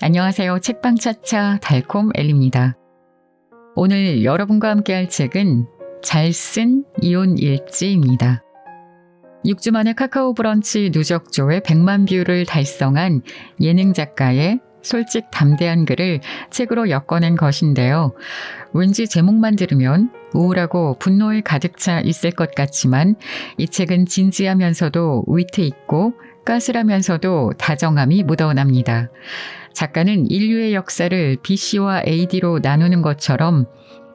안녕하세요. 책방차차 달콤 엘리입니다. 오늘 여러분과 함께 할 책은 잘 쓴 이혼 일지입니다. 6주 만에 카카오 브런치 누적조회 100만 뷰를 달성한 예능 작가의 솔직 담대한 글을 책으로 엮어낸 것인데요. 왠지 제목만 들으면 우울하고 분노에 가득 차 있을 것 같지만 이 책은 진지하면서도 위트 있고 까슬하면서도 다정함이 묻어납니다. 작가는 인류의 역사를 BC와 AD로 나누는 것처럼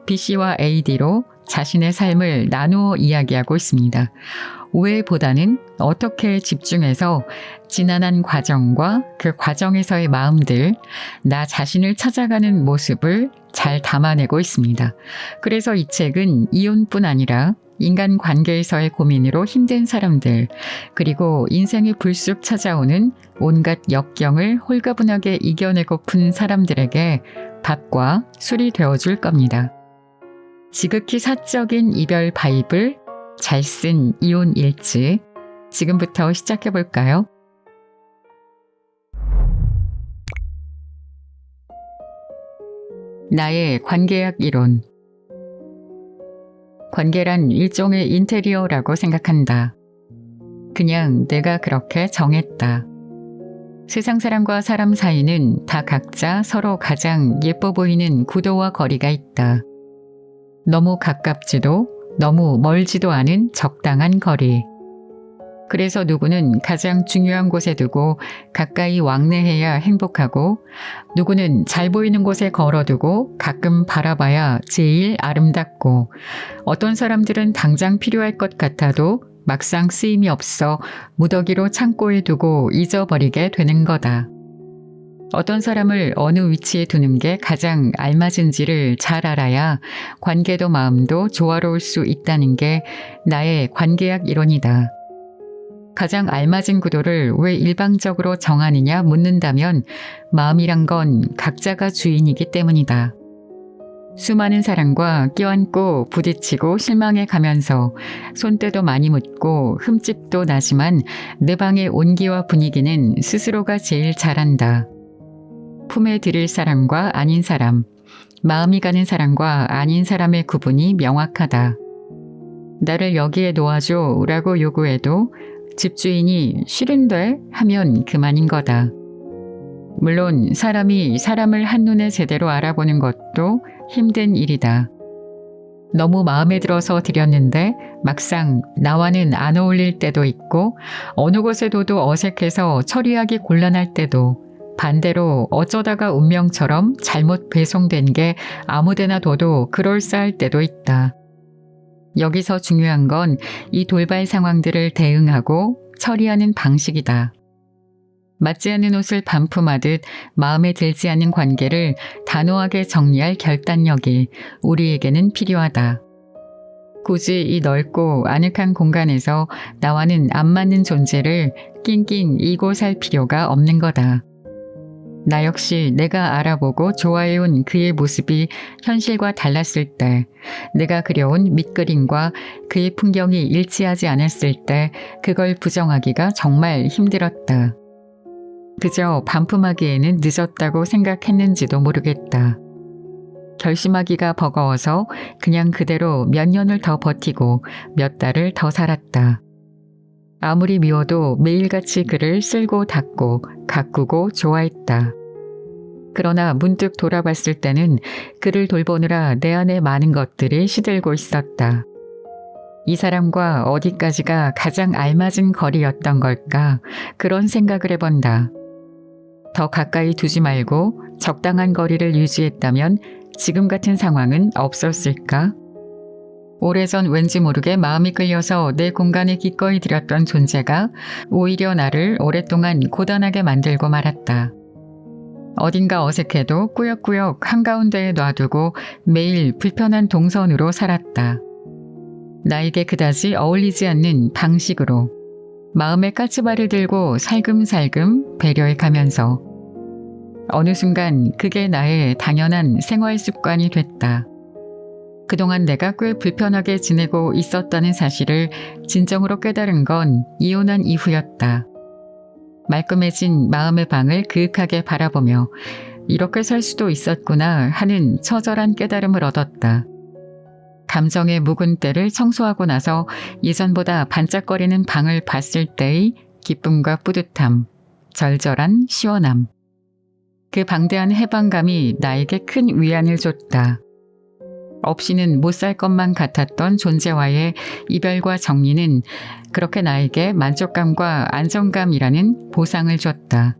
BC와 AD로 자신의 삶을 나누어 이야기하고 있습니다. 왜보다는 어떻게 집중해서 지난한 과정과 그 과정에서의 마음들, 나 자신을 찾아가는 모습을 잘 담아내고 있습니다. 그래서 이 책은 이혼뿐 아니라 인간 관계에서의 고민으로 힘든 사람들, 그리고 인생에 불쑥 찾아오는 온갖 역경을 홀가분하게 이겨내고픈 사람들에게 밥과 술이 되어줄 겁니다. 지극히 사적인 이별 바이블, 잘 쓴 이혼 일지, 지금부터 시작해 볼까요? 나의 관계학 이론. 관계란 일종의 인테리어라고 생각한다. 그냥 내가 그렇게 정했다. 세상 사람과 사람 사이는 다 각자 서로 가장 예뻐 보이는 구도와 거리가 있다. 너무 가깝지도 너무 멀지도 않은 적당한 거리. 그래서 누구는 가장 중요한 곳에 두고 가까이 왕래해야 행복하고 누구는 잘 보이는 곳에 걸어두고 가끔 바라봐야 제일 아름답고 어떤 사람들은 당장 필요할 것 같아도 막상 쓰임이 없어 무더기로 창고에 두고 잊어버리게 되는 거다. 어떤 사람을 어느 위치에 두는 게 가장 알맞은지를 잘 알아야 관계도 마음도 조화로울 수 있다는 게 나의 관계학 이론이다. 가장 알맞은 구도를 왜 일방적으로 정하느냐 묻는다면 마음이란 건 각자가 주인이기 때문이다. 수많은 사람과 껴안고 부딪히고 실망해 가면서 손때도 많이 묻고 흠집도 나지만 내 방의 온기와 분위기는 스스로가 제일 잘한다. 품에 들일 사람과 아닌 사람, 마음이 가는 사람과 아닌 사람의 구분이 명확하다. 나를 여기에 놓아줘 라고 요구해도 집주인이 싫은데 하면 그만인 거다. 물론 사람이 사람을 한눈에 제대로 알아보는 것도 힘든 일이다. 너무 마음에 들어서 드렸는데 막상 나와는 안 어울릴 때도 있고 어느 곳에 둬도 어색해서 처리하기 곤란할 때도 반대로 어쩌다가 운명처럼 잘못 배송된 게 아무데나 둬도 그럴싸할 때도 있다. 여기서 중요한 건 이 돌발 상황들을 대응하고 처리하는 방식이다. 맞지 않는 옷을 반품하듯 마음에 들지 않는 관계를 단호하게 정리할 결단력이 우리에게는 필요하다. 굳이 이 넓고 아늑한 공간에서 나와는 안 맞는 존재를 낑낑 이고 살 필요가 없는 거다. 나 역시 내가 알아보고 좋아해온 그의 모습이 현실과 달랐을 때, 내가 그려온 밑그림과 그의 풍경이 일치하지 않았을 때, 그걸 부정하기가 정말 힘들었다. 그저 반품하기에는 늦었다고 생각했는지도 모르겠다. 결심하기가 버거워서 그냥 그대로 몇 년을 더 버티고 몇 달을 더 살았다. 아무리 미워도 매일같이 글을 쓸고 닫고 가꾸고 좋아했다. 그러나 문득 돌아봤을 때는 그를 돌보느라 내 안에 많은 것들이 시들고 있었다. 이 사람과 어디까지가 가장 알맞은 거리였던 걸까? 그런 생각을 해본다. 더 가까이 두지 말고 적당한 거리를 유지했다면 지금 같은 상황은 없었을까? 오래전 왠지 모르게 마음이 끌려서 내 공간에 기꺼이 들였던 존재가 오히려 나를 오랫동안 고단하게 만들고 말았다. 어딘가 어색해도 꾸역꾸역 한가운데에 놔두고 매일 불편한 동선으로 살았다. 나에게 그다지 어울리지 않는 방식으로 마음에 까치발을 들고 살금살금 배려해 가면서 어느 순간 그게 나의 당연한 생활 습관이 됐다. 그동안 내가 꽤 불편하게 지내고 있었다는 사실을 진정으로 깨달은 건 이혼한 이후였다. 말끔해진 마음의 방을 그윽하게 바라보며 이렇게 살 수도 있었구나 하는 처절한 깨달음을 얻었다. 감정의 묵은 때를 청소하고 나서 예전보다 반짝거리는 방을 봤을 때의 기쁨과 뿌듯함, 절절한 시원함. 그 방대한 해방감이 나에게 큰 위안을 줬다. 없이는 못 살 것만 같았던 존재와의 이별과 정리는 그렇게 나에게 만족감과 안정감이라는 보상을 줬다.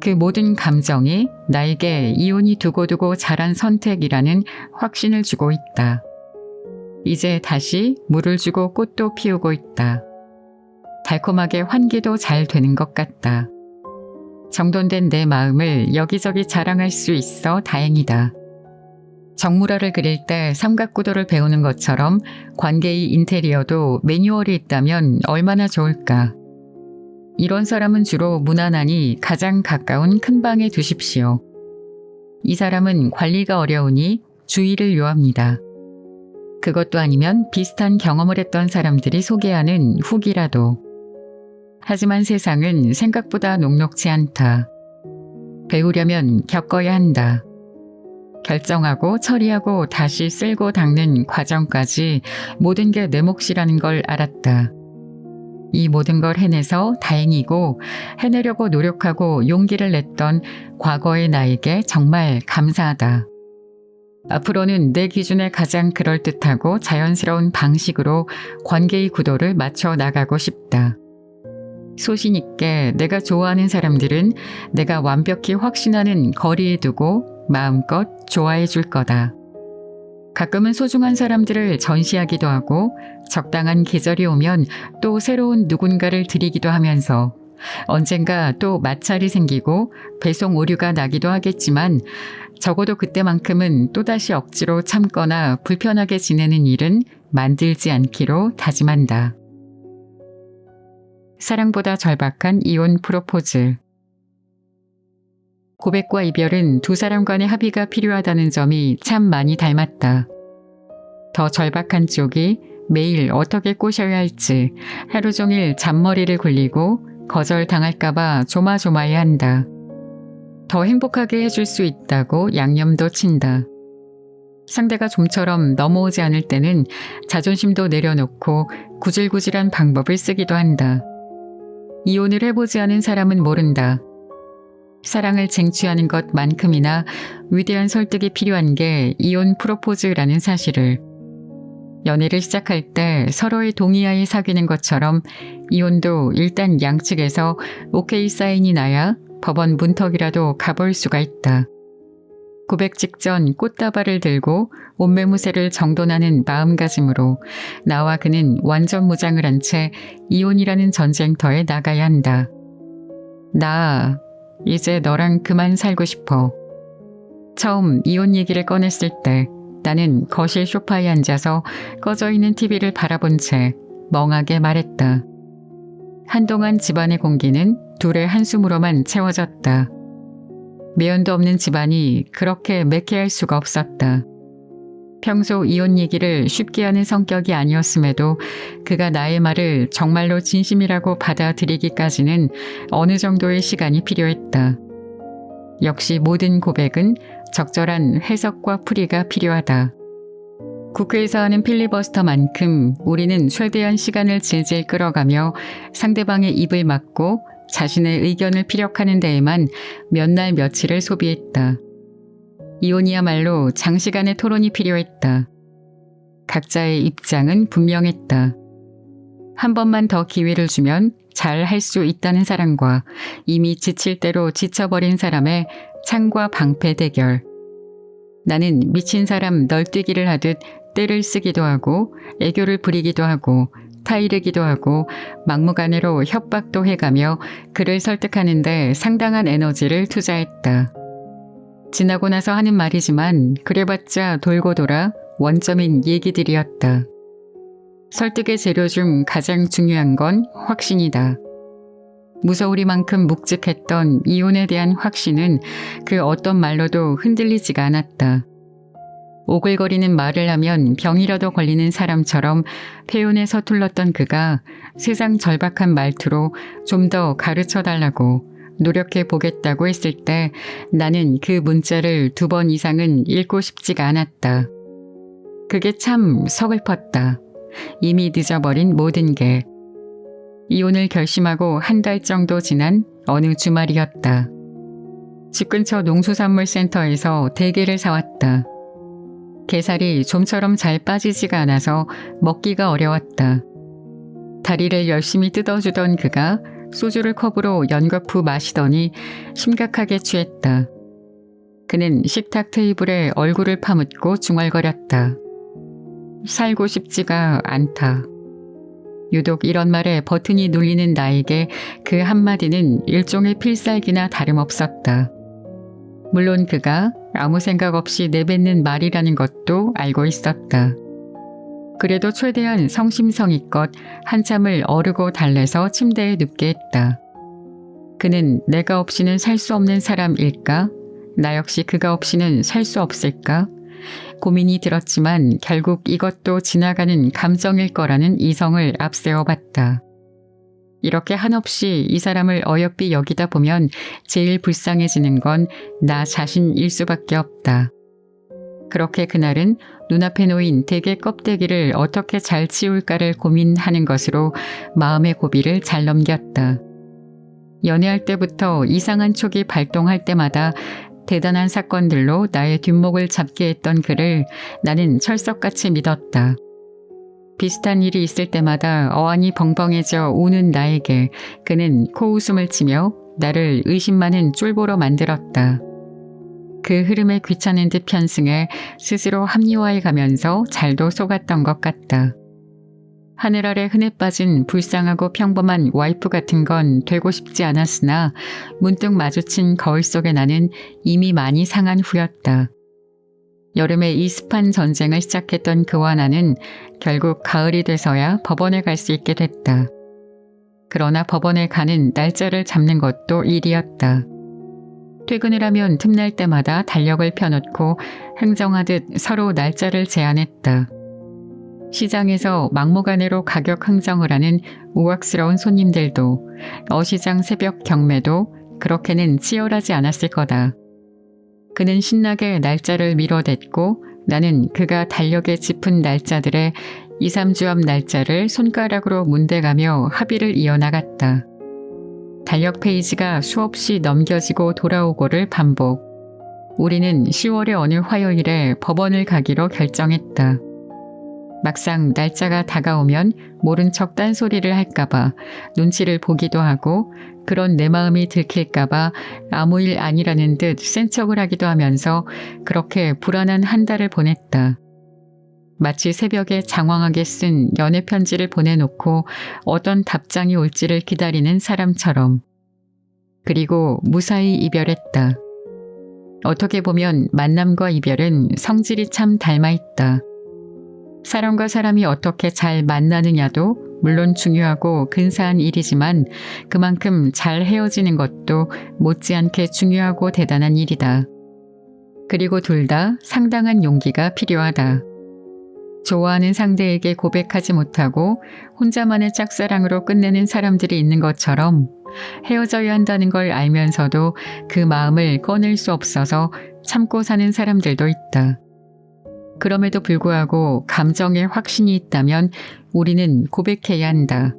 그 모든 감정이 나에게 이온이 두고두고 잘한 선택이라는 확신을 주고 있다. 이제 다시 물을 주고 꽃도 피우고 있다. 달콤하게 환기도 잘 되는 것 같다. 정돈된 내 마음을 여기저기 자랑할 수 있어 다행이다. 정물화를 그릴 때 삼각구도를 배우는 것처럼 관계의 인테리어도 매뉴얼이 있다면 얼마나 좋을까. 이런 사람은 주로 무난하니 가장 가까운 큰 방에 두십시오. 이 사람은 관리가 어려우니 주의를 요합니다. 그것도 아니면 비슷한 경험을 했던 사람들이 소개하는 후기라도. 하지만 세상은 생각보다 녹록지 않다. 배우려면 겪어야 한다. 결정하고 처리하고 다시 쓸고 닦는 과정까지 모든 게 내 몫이라는 걸 알았다. 이 모든 걸 해내서 다행이고 해내려고 노력하고 용기를 냈던 과거의 나에게 정말 감사하다. 앞으로는 내 기준에 가장 그럴듯하고 자연스러운 방식으로 관계의 구도를 맞춰 나가고 싶다. 소신 있게 내가 좋아하는 사람들은 내가 완벽히 확신하는 거리에 두고 마음껏 좋아해 줄 거다. 가끔은 소중한 사람들을 전시하기도 하고 적당한 계절이 오면 또 새로운 누군가를 드리기도 하면서 언젠가 또 마찰이 생기고 배송 오류가 나기도 하겠지만 적어도 그때만큼은 또다시 억지로 참거나 불편하게 지내는 일은 만들지 않기로 다짐한다. 사랑보다 절박한 이혼 프로포즈. 고백과 이별은 두 사람 간의 합의가 필요하다는 점이 참 많이 닮았다. 더 절박한 쪽이 매일 어떻게 꼬셔야 할지 하루 종일 잔머리를 굴리고 거절당할까봐 조마조마해 한다. 더 행복하게 해줄 수 있다고 양념도 친다. 상대가 좀처럼 넘어오지 않을 때는 자존심도 내려놓고 구질구질한 방법을 쓰기도 한다. 이혼을 해보지 않은 사람은 모른다. 사랑을 쟁취하는 것만큼이나 위대한 설득이 필요한 게 이혼 프로포즈라는 사실을 연애를 시작할 때 서로의 동의하에 사귀는 것처럼 이혼도 일단 양측에서 오케이 사인이 나야 법원 문턱이라도 가볼 수가 있다. 고백 직전 꽃다발을 들고 옷매무새를 정돈하는 마음가짐으로 나와 그는 완전 무장을 한 채 이혼이라는 전쟁터에 나가야 한다. 나 이제 너랑 그만 살고 싶어. 처음 이혼 얘기를 꺼냈을 때 나는 거실 소파에 앉아서 꺼져 있는 TV를 바라본 채 멍하게 말했다. 한동안 집안의 공기는 둘의 한숨으로만 채워졌다. 매연도 없는 집안이 그렇게 매캐할 수가 없었다. 평소 이혼 얘기를 쉽게 하는 성격이 아니었음에도 그가 나의 말을 정말로 진심이라고 받아들이기까지는 어느 정도의 시간이 필요했다. 역시 모든 고백은 적절한 해석과 풀이가 필요하다. 국회에서 하는 필리버스터만큼 우리는 최대한 시간을 질질 끌어가며 상대방의 입을 막고 자신의 의견을 피력하는 데에만 몇 날 며칠을 소비했다. 이혼이야말로 장시간의 토론이 필요했다. 각자의 입장은 분명했다. 한 번만 더 기회를 주면 잘 할 수 있다는 사람과 이미 지칠 대로 지쳐버린 사람의 창과 방패 대결. 나는 미친 사람 널뛰기를 하듯 때를 쓰기도 하고 애교를 부리기도 하고 타이르기도 하고 막무가내로 협박도 해가며 그를 설득하는데 상당한 에너지를 투자했다. 지나고 나서 하는 말이지만 그래봤자 돌고 돌아 원점인 얘기들이었다. 설득의 재료 중 가장 중요한 건 확신이다. 무서우리만큼 묵직했던 이혼에 대한 확신은 그 어떤 말로도 흔들리지가 않았다. 오글거리는 말을 하면 병이라도 걸리는 사람처럼 표현에 서툴렀던 그가 세상 절박한 말투로 좀 더 가르쳐 달라고 노력해 보겠다고 했을 때 나는 그 문자를 두 번 이상은 읽고 싶지가 않았다. 그게 참 서글펐다. 이미 늦어버린 모든 게. 이혼을 결심하고 한 달 정도 지난 어느 주말이었다. 집 근처 농수산물센터에서 대게를 사왔다. 게살이 좀처럼 잘 빠지지가 않아서 먹기가 어려웠다. 다리를 열심히 뜯어주던 그가 소주를 컵으로 연거푸 마시더니 심각하게 취했다. 그는 식탁 테이블에 얼굴을 파묻고 중얼거렸다. 살고 싶지가 않다. 유독 이런 말에 버튼이 눌리는 나에게 그 한마디는 일종의 필살기나 다름없었다. 물론 그가 아무 생각 없이 내뱉는 말이라는 것도 알고 있었다. 그래도 최대한 성심성의껏 한참을 어르고 달래서 침대에 눕게 했다. 그는 내가 없이는 살 수 없는 사람일까? 나 역시 그가 없이는 살 수 없을까? 고민이 들었지만 결국 이것도 지나가는 감정일 거라는 이성을 앞세워 봤다. 이렇게 한없이 이 사람을 어여삐 여기다 보면 제일 불쌍해지는 건 나 자신일 수밖에 없다. 그렇게 그날은 눈앞에 놓인 대게 껍데기를 어떻게 잘 치울까를 고민하는 것으로 마음의 고비를 잘 넘겼다. 연애할 때부터 이상한 촉이 발동할 때마다 대단한 사건들로 나의 뒷목을 잡게 했던 그를 나는 철석같이 믿었다. 비슷한 일이 있을 때마다 어안이 벙벙해져 우는 나에게 그는 코웃음을 치며 나를 의심 많은 쫄보로 만들었다. 그 흐름에 귀찮은 듯 편승해 스스로 합리화해 가면서 잘도 속았던 것 같다. 하늘 아래 흔해 빠진 불쌍하고 평범한 와이프 같은 건 되고 싶지 않았으나 문득 마주친 거울 속의 나는 이미 많이 상한 후였다. 여름에 이 습한 전쟁을 시작했던 그와 나는 결국 가을이 돼서야 법원에 갈 수 있게 됐다. 그러나 법원에 가는 날짜를 잡는 것도 일이었다. 퇴근을 하면 틈날 때마다 달력을 펴놓고 행정하듯 서로 날짜를 제안했다. 시장에서 막무가내로 가격 흥정을 하는 우악스러운 손님들도 어시장 새벽 경매도 그렇게는 치열하지 않았을 거다. 그는 신나게 날짜를 밀어댔고 나는 그가 달력에 짚은 날짜들의 2, 3주 앞 날짜를 손가락으로 문대가며 합의를 이어나갔다. 달력 페이지가 수없이 넘겨지고 돌아오고를 반복. 우리는 10월의 어느 화요일에 법원을 가기로 결정했다. 막상 날짜가 다가오면 모른 척 딴소리를 할까봐 눈치를 보기도 하고 그런 내 마음이 들킬까봐 아무 일 아니라는 듯 센 척을 하기도 하면서 그렇게 불안한 한 달을 보냈다. 마치 새벽에 장황하게 쓴 연애 편지를 보내놓고 어떤 답장이 올지를 기다리는 사람처럼. 그리고 무사히 이별했다. 어떻게 보면 만남과 이별은 성질이 참 닮아있다. 사람과 사람이 어떻게 잘 만나느냐도 물론 중요하고 근사한 일이지만 그만큼 잘 헤어지는 것도 못지않게 중요하고 대단한 일이다. 그리고 둘 다 상당한 용기가 필요하다. 좋아하는 상대에게 고백하지 못하고 혼자만의 짝사랑으로 끝내는 사람들이 있는 것처럼 헤어져야 한다는 걸 알면서도 그 마음을 꺼낼 수 없어서 참고 사는 사람들도 있다. 그럼에도 불구하고 감정에 확신이 있다면 우리는 고백해야 한다.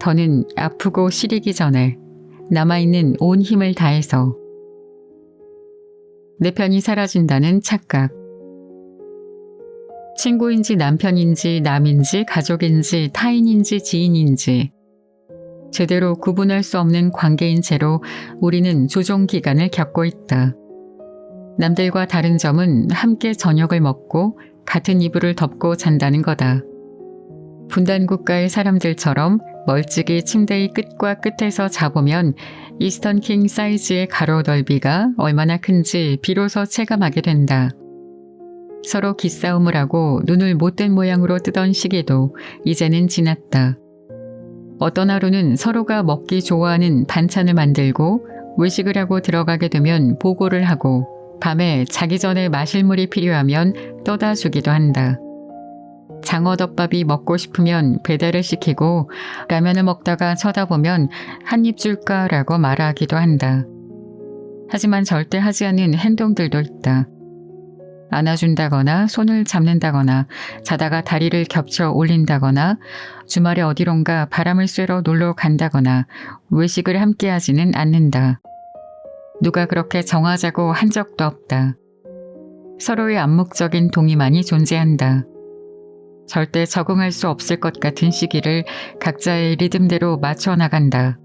더는 아프고 시리기 전에 남아있는 온 힘을 다해서 내 편이 사라진다는 착각. 친구인지 남편인지 남인지 가족인지 타인인지 지인인지 제대로 구분할 수 없는 관계인 채로 우리는 조종 기간을 겪고 있다. 남들과 다른 점은 함께 저녁을 먹고 같은 이불을 덮고 잔다는 거다. 분단 국가의 사람들처럼 멀찍이 침대의 끝과 끝에서 자보면 이스턴 킹 사이즈의 가로 넓이가 얼마나 큰지 비로소 체감하게 된다. 서로 기싸움을 하고 눈을 못된 모양으로 뜨던 시기도 이제는 지났다. 어떤 하루는 서로가 먹기 좋아하는 반찬을 만들고 외식을 하고 들어가게 되면 보고를 하고 밤에 자기 전에 마실 물이 필요하면 떠다 주기도 한다. 장어덮밥이 먹고 싶으면 배달을 시키고 라면을 먹다가 쳐다보면 한 입 줄까라고 말하기도 한다. 하지만 절대 하지 않는 행동들도 있다. 안아준다거나 손을 잡는다거나 자다가 다리를 겹쳐 올린다거나 주말에 어디론가 바람을 쐬러 놀러 간다거나 외식을 함께 하지는 않는다. 누가 그렇게 정하자고 한 적도 없다. 서로의 암묵적인 동의만이 존재한다. 절대 적응할 수 없을 것 같은 시기를 각자의 리듬대로 맞춰 나간다.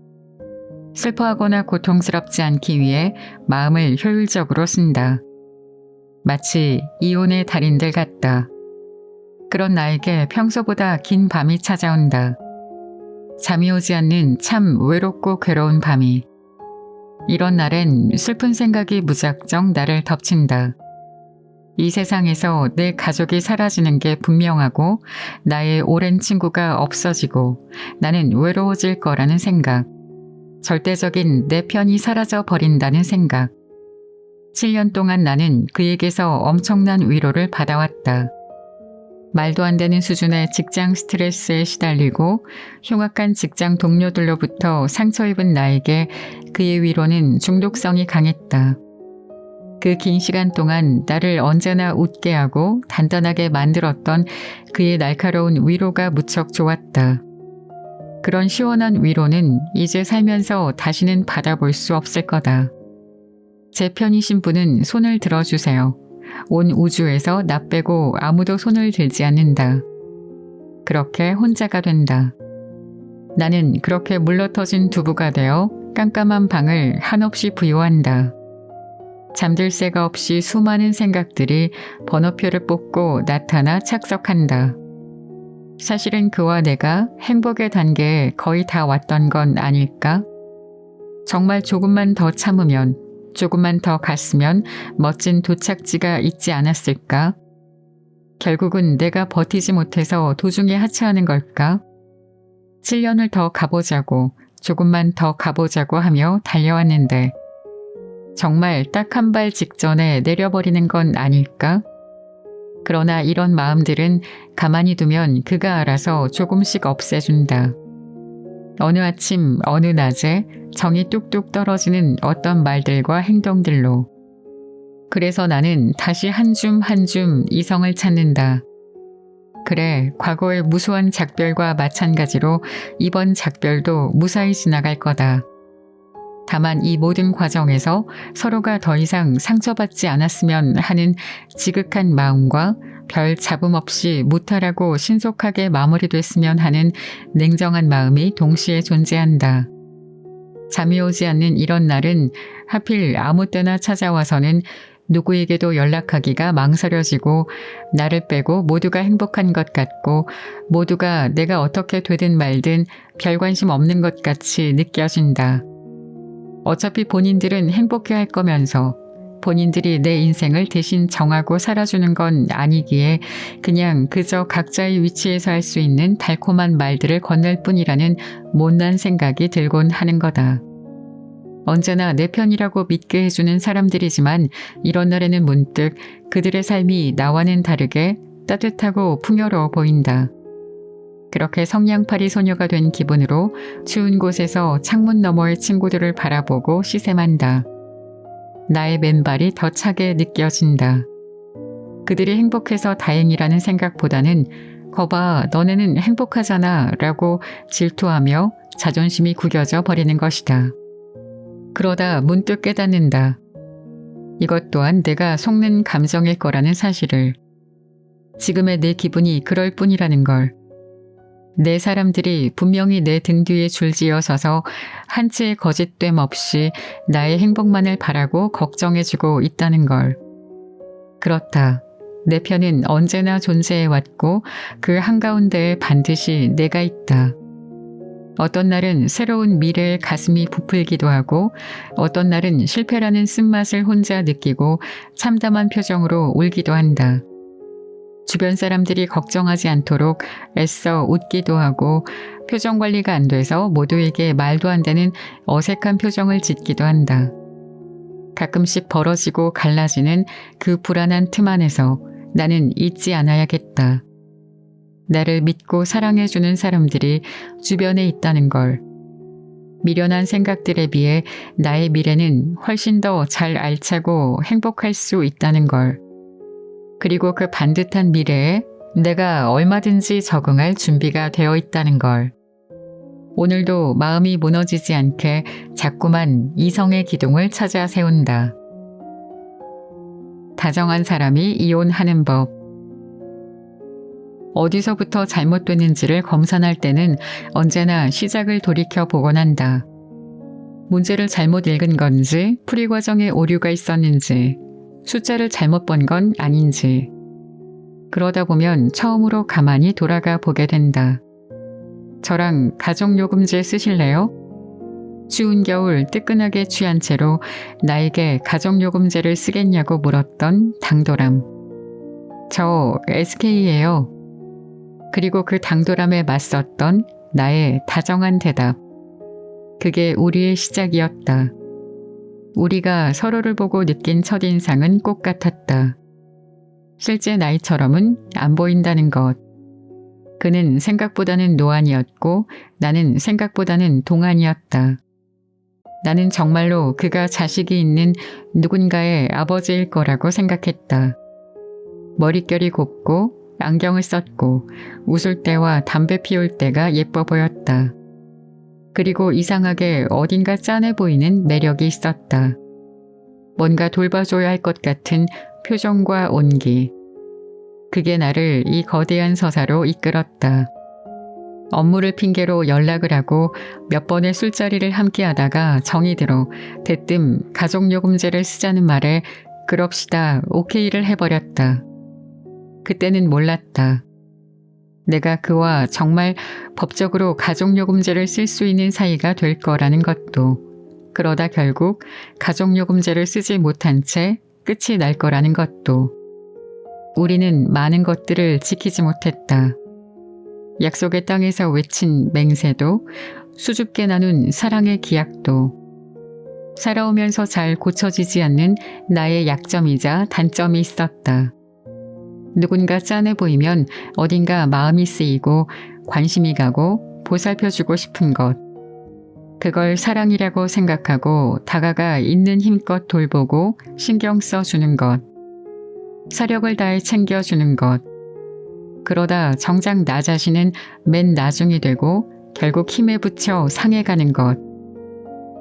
슬퍼하거나 고통스럽지 않기 위해 마음을 효율적으로 쓴다. 마치 이혼의 달인들 같다. 그런 나에게 평소보다 긴 밤이 찾아온다. 잠이 오지 않는 참 외롭고 괴로운 밤이. 이런 날엔 슬픈 생각이 무작정 나를 덮친다. 이 세상에서 내 가족이 사라지는 게 분명하고 나의 오랜 친구가 없어지고 나는 외로워질 거라는 생각. 절대적인 내 편이 사라져 버린다는 생각. 7년 동안 나는 그에게서 엄청난 위로를 받아왔다. 말도 안 되는 수준의 직장 스트레스에 시달리고 흉악한 직장 동료들로부터 상처 입은 나에게 그의 위로는 중독성이 강했다. 그 긴 시간 동안 나를 언제나 웃게 하고 단단하게 만들었던 그의 날카로운 위로가 무척 좋았다. 그런 시원한 위로는 이제 살면서 다시는 받아볼 수 없을 거다. 제 편이신 분은 손을 들어주세요. 온 우주에서 나 빼고 아무도 손을 들지 않는다. 그렇게 혼자가 된다. 나는 그렇게 물러터진 두부가 되어 깜깜한 방을 한없이 부여한다. 잠들 새가 없이 수많은 생각들이 번호표를 뽑고 나타나 착석한다. 사실은 그와 내가 행복의 단계에 거의 다 왔던 건 아닐까? 정말 조금만 더 참으면, 조금만 더 갔으면 멋진 도착지가 있지 않았을까? 결국은 내가 버티지 못해서 도중에 하차하는 걸까? 7년을 더 가보자고, 조금만 더 가보자고 하며 달려왔는데, 정말 딱 한 발 직전에 내려버리는 건 아닐까? 그러나 이런 마음들은 가만히 두면 그가 알아서 조금씩 없애준다. 어느 아침, 어느 낮에 정이 뚝뚝 떨어지는 어떤 말들과 행동들로. 그래서 나는 다시 한 줌 한 줌 이성을 찾는다. 그래, 과거의 무수한 작별과 마찬가지로 이번 작별도 무사히 지나갈 거다. 다만 이 모든 과정에서 서로가 더 이상 상처받지 않았으면 하는 지극한 마음과 별 잡음 없이 무탈하고 신속하게 마무리됐으면 하는 냉정한 마음이 동시에 존재한다. 잠이 오지 않는 이런 날은 하필 아무 때나 찾아와서는 누구에게도 연락하기가 망설여지고 나를 빼고 모두가 행복한 것 같고 모두가 내가 어떻게 되든 말든 별 관심 없는 것 같이 느껴진다. 어차피 본인들은 행복해 할 거면서 본인들이 내 인생을 대신 정하고 살아주는 건 아니기에 그냥 그저 각자의 위치에서 할 수 있는 달콤한 말들을 건넬 뿐이라는 못난 생각이 들곤 하는 거다. 언제나 내 편이라고 믿게 해주는 사람들이지만 이런 날에는 문득 그들의 삶이 나와는 다르게 따뜻하고 풍요로워 보인다. 그렇게 성냥팔이 소녀가 된 기분으로 추운 곳에서 창문 너머의 친구들을 바라보고 시샘한다. 나의 맨발이 더 차게 느껴진다. 그들이 행복해서 다행이라는 생각보다는 거봐 너네는 행복하잖아 라고 질투하며 자존심이 구겨져 버리는 것이다. 그러다 문득 깨닫는다. 이것 또한 내가 속는 감정일 거라는 사실을. 지금의 내 기분이 그럴 뿐이라는 걸. 내 사람들이 분명히 내 등 뒤에 줄지어 서서 한치의 거짓됨 없이 나의 행복만을 바라고 걱정해주고 있다는 걸. 그렇다. 내 편은 언제나 존재해왔고 그 한가운데에 반드시 내가 있다. 어떤 날은 새로운 미래의 가슴이 부풀기도 하고 어떤 날은 실패라는 쓴맛을 혼자 느끼고 참담한 표정으로 울기도 한다. 주변 사람들이 걱정하지 않도록 애써 웃기도 하고 표정 관리가 안 돼서 모두에게 말도 안 되는 어색한 표정을 짓기도 한다. 가끔씩 벌어지고 갈라지는 그 불안한 틈 안에서 나는 잊지 않아야겠다. 나를 믿고 사랑해주는 사람들이 주변에 있다는 걸. 미련한 생각들에 비해 나의 미래는 훨씬 더 잘 알차고 행복할 수 있다는 걸. 그리고 그 반듯한 미래에 내가 얼마든지 적응할 준비가 되어 있다는 걸. 오늘도 마음이 무너지지 않게 자꾸만 이성의 기둥을 찾아 세운다. 다정한 사람이 이혼하는 법. 어디서부터 잘못됐는지를 검산할 때는 언제나 시작을 돌이켜 보곤 한다. 문제를 잘못 읽은 건지, 풀이 과정에 오류가 있었는지, 숫자를 잘못 본 건 아닌지. 그러다 보면 처음으로 가만히 돌아가 보게 된다. 저랑 가족요금제 쓰실래요? 추운 겨울 뜨끈하게 취한 채로 나에게 가족요금제를 쓰겠냐고 물었던 당돌함. 저 SK예요. 그리고 그 당돌함에 맞섰던 나의 다정한 대답. 그게 우리의 시작이었다. 우리가 서로를 보고 느낀 첫인상은 꼭 같았다. 실제 나이처럼은 안 보인다는 것. 그는 생각보다는 노안이었고 나는 생각보다는 동안이었다. 나는 정말로 그가 자식이 있는 누군가의 아버지일 거라고 생각했다. 머릿결이 곱고 안경을 썼고 웃을 때와 담배 피울 때가 예뻐 보였다. 그리고 이상하게 어딘가 짠해 보이는 매력이 있었다. 뭔가 돌봐줘야 할 것 같은 표정과 온기. 그게 나를 이 거대한 서사로 이끌었다. 업무를 핑계로 연락을 하고 몇 번의 술자리를 함께 하다가 정이 들어 대뜸 가족요금제를 쓰자는 말에 그럽시다 오케이를 해버렸다. 그때는 몰랐다. 내가 그와 정말 법적으로 가족요금제를 쓸 수 있는 사이가 될 거라는 것도 그러다 결국 가족요금제를 쓰지 못한 채 끝이 날 거라는 것도 우리는 많은 것들을 지키지 못했다. 약속의 땅에서 외친 맹세도 수줍게 나눈 사랑의 기약도 살아오면서 잘 고쳐지지 않는 나의 약점이자 단점이 있었다. 누군가 짠해 보이면 어딘가 마음이 쓰이고 관심이 가고 보살펴주고 싶은 것. 그걸 사랑이라고 생각하고 다가가 있는 힘껏 돌보고 신경 써주는 것. 사력을 다해 챙겨주는 것. 그러다 정작 나 자신은 맨 나중이 되고 결국 힘에 부쳐 상해가는 것.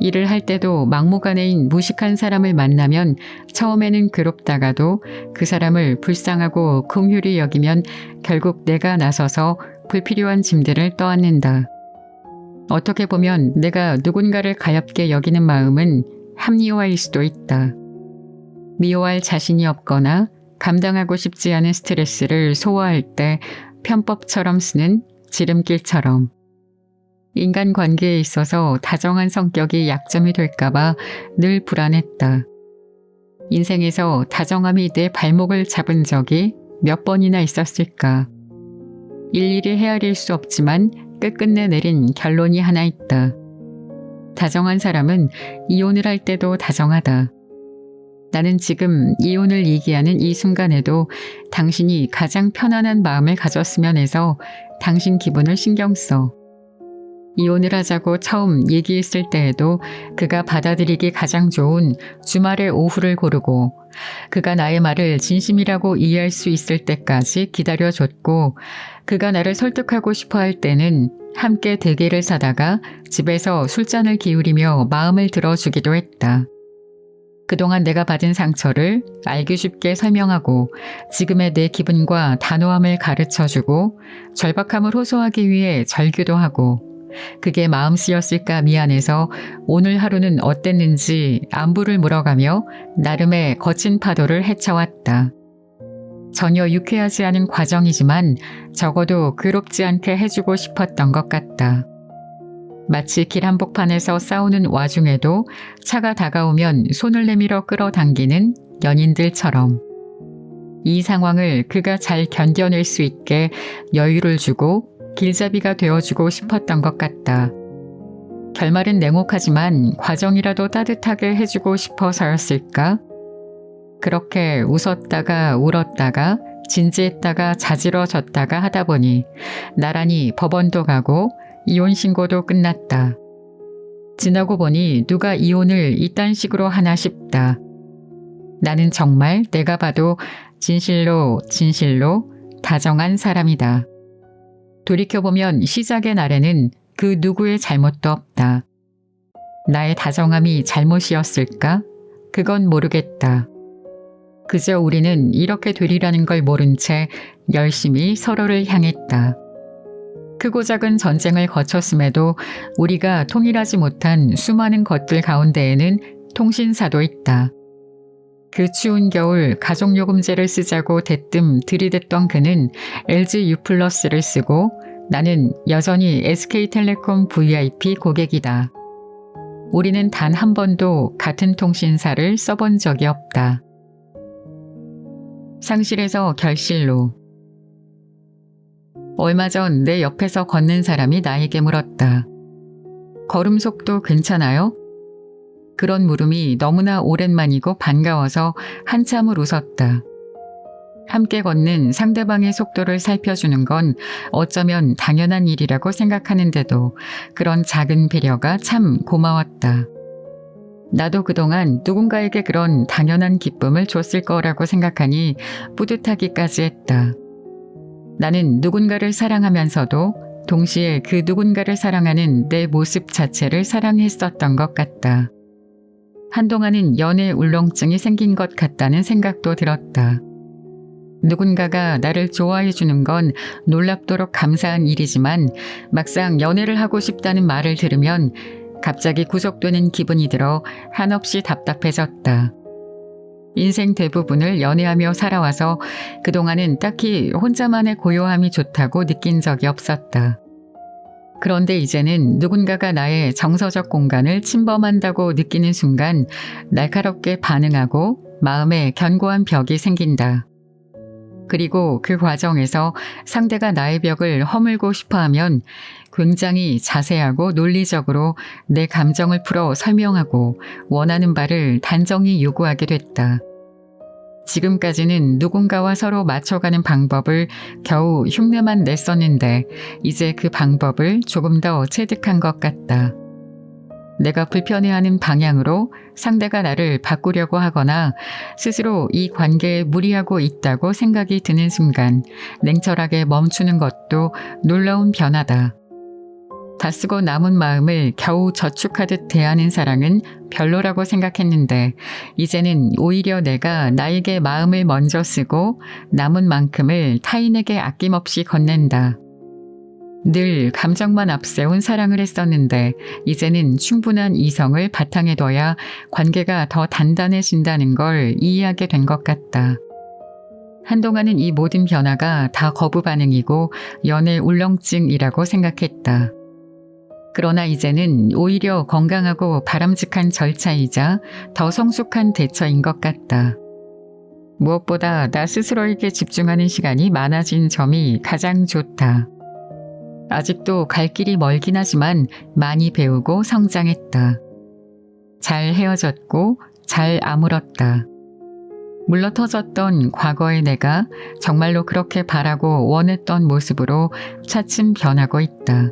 일을 할 때도 막무가내인 무식한 사람을 만나면 처음에는 괴롭다가도 그 사람을 불쌍하고 긍휼히 여기면 결국 내가 나서서 불필요한 짐들을 떠안는다. 어떻게 보면 내가 누군가를 가엽게 여기는 마음은 합리화일 수도 있다. 미워할 자신이 없거나 감당하고 싶지 않은 스트레스를 소화할 때 편법처럼 쓰는 지름길처럼. 인간 관계에 있어서 다정한 성격이 약점이 될까봐 늘 불안했다. 인생에서 다정함이 내 발목을 잡은 적이 몇 번이나 있었을까. 일일이 헤아릴 수 없지만 끝끝내 내린 결론이 하나 있다. 다정한 사람은 이혼을 할 때도 다정하다. 나는 지금 이혼을 얘기하는 이 순간에도 당신이 가장 편안한 마음을 가졌으면 해서 당신 기분을 신경 써. 이혼을 하자고 처음 얘기했을 때에도 그가 받아들이기 가장 좋은 주말의 오후를 고르고 그가 나의 말을 진심이라고 이해할 수 있을 때까지 기다려줬고 그가 나를 설득하고 싶어 할 때는 함께 대게를 사다가 집에서 술잔을 기울이며 마음을 들어주기도 했다. 그동안 내가 받은 상처를 알기 쉽게 설명하고 지금의 내 기분과 단호함을 가르쳐주고 절박함을 호소하기 위해 절규도 하고 그게 마음 쓰였을까 미안해서 오늘 하루는 어땠는지 안부를 물어가며 나름의 거친 파도를 헤쳐왔다. 전혀 유쾌하지 않은 과정이지만 적어도 괴롭지 않게 해주고 싶었던 것 같다. 마치 길 한복판에서 싸우는 와중에도 차가 다가오면 손을 내밀어 끌어당기는 연인들처럼 이 상황을 그가 잘 견뎌낼 수 있게 여유를 주고 길잡이가 되어주고 싶었던 것 같다. 결말은 냉혹하지만 과정이라도 따뜻하게 해주고 싶어서였을까? 그렇게 웃었다가 울었다가 진지했다가 자지러졌다가 하다 보니 나란히 법원도 가고 이혼 신고도 끝났다. 지나고 보니 누가 이혼을 이딴 식으로 하나 싶다. 나는 정말 내가 봐도 진실로 진실로 다정한 사람이다. 돌이켜보면 시작의 날에는 그 누구의 잘못도 없다. 나의 다정함이 잘못이었을까? 그건 모르겠다. 그저 우리는 이렇게 되리라는 걸 모른 채 열심히 서로를 향했다. 크고 작은 전쟁을 거쳤음에도 우리가 통일하지 못한 수많은 것들 가운데에는 통신사도 있다. 그 추운 겨울 가족요금제를 쓰자고 대뜸 들이댔던 그는 LG U 플러스를 쓰고 나는 여전히 SK텔레콤 VIP 고객이다. 우리는 단 한 번도 같은 통신사를 써본 적이 없다. 상실에서 결실로 얼마 전 내 옆에서 걷는 사람이 나에게 물었다. 걸음 속도 괜찮아요? 그런 물음이 너무나 오랜만이고 반가워서 한참을 웃었다. 함께 걷는 상대방의 속도를 살펴주는 건 어쩌면 당연한 일이라고 생각하는데도 그런 작은 배려가 참 고마웠다. 나도 그동안 누군가에게 그런 당연한 기쁨을 줬을 거라고 생각하니 뿌듯하기까지 했다. 나는 누군가를 사랑하면서도 동시에 그 누군가를 사랑하는 내 모습 자체를 사랑했었던 것 같다. 한동안은 연애 울렁증이 생긴 것 같다는 생각도 들었다. 누군가가 나를 좋아해 주는 건 놀랍도록 감사한 일이지만 막상 연애를 하고 싶다는 말을 들으면 갑자기 구속되는 기분이 들어 한없이 답답해졌다. 인생 대부분을 연애하며 살아와서 그동안은 딱히 혼자만의 고요함이 좋다고 느낀 적이 없었다. 그런데 이제는 누군가가 나의 정서적 공간을 침범한다고 느끼는 순간 날카롭게 반응하고 마음에 견고한 벽이 생긴다. 그리고 그 과정에서 상대가 나의 벽을 허물고 싶어 하면 굉장히 자세하고 논리적으로 내 감정을 풀어 설명하고 원하는 바를 단정히 요구하게 됐다. 지금까지는 누군가와 서로 맞춰가는 방법을 겨우 흉내만 냈었는데 이제 그 방법을 조금 더 체득한 것 같다. 내가 불편해하는 방향으로 상대가 나를 바꾸려고 하거나 스스로 이 관계에 무리하고 있다고 생각이 드는 순간 냉철하게 멈추는 것도 놀라운 변화다. 다 쓰고 남은 마음을 겨우 저축하듯 대하는 사랑은 별로라고 생각했는데 이제는 오히려 내가 나에게 마음을 먼저 쓰고 남은 만큼을 타인에게 아낌없이 건넨다. 늘 감정만 앞세운 사랑을 했었는데 이제는 충분한 이성을 바탕에 둬야 관계가 더 단단해진다는 걸 이해하게 된 것 같다. 한동안은 이 모든 변화가 다 거부 반응이고 연애 울렁증이라고 생각했다. 그러나 이제는 오히려 건강하고 바람직한 절차이자 더 성숙한 대처인 것 같다. 무엇보다 나 스스로에게 집중하는 시간이 많아진 점이 가장 좋다. 아직도 갈 길이 멀긴 하지만 많이 배우고 성장했다. 잘 헤어졌고 잘 아물었다. 물러터졌던 과거의 내가 정말로 그렇게 바라고 원했던 모습으로 차츰 변하고 있다.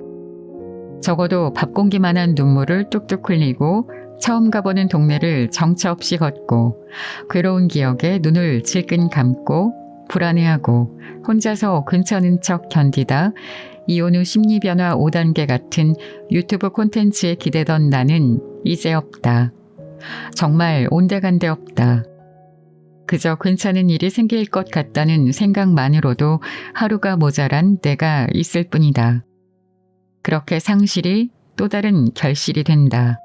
적어도 밥 공기만한 눈물을 뚝뚝 흘리고 처음 가보는 동네를 정처 없이 걷고 괴로운 기억에 눈을 질끈 감고 불안해하고 혼자서 괜찮은 척 견디다 이혼 후 심리 변화 5단계 같은 유튜브 콘텐츠에 기대던 나는 이제 없다. 정말 온데간데 없다. 그저 괜찮은 일이 생길 것 같다는 생각만으로도 하루가 모자란 내가 있을 뿐이다. 그렇게 상실이 또 다른 결실이 된다.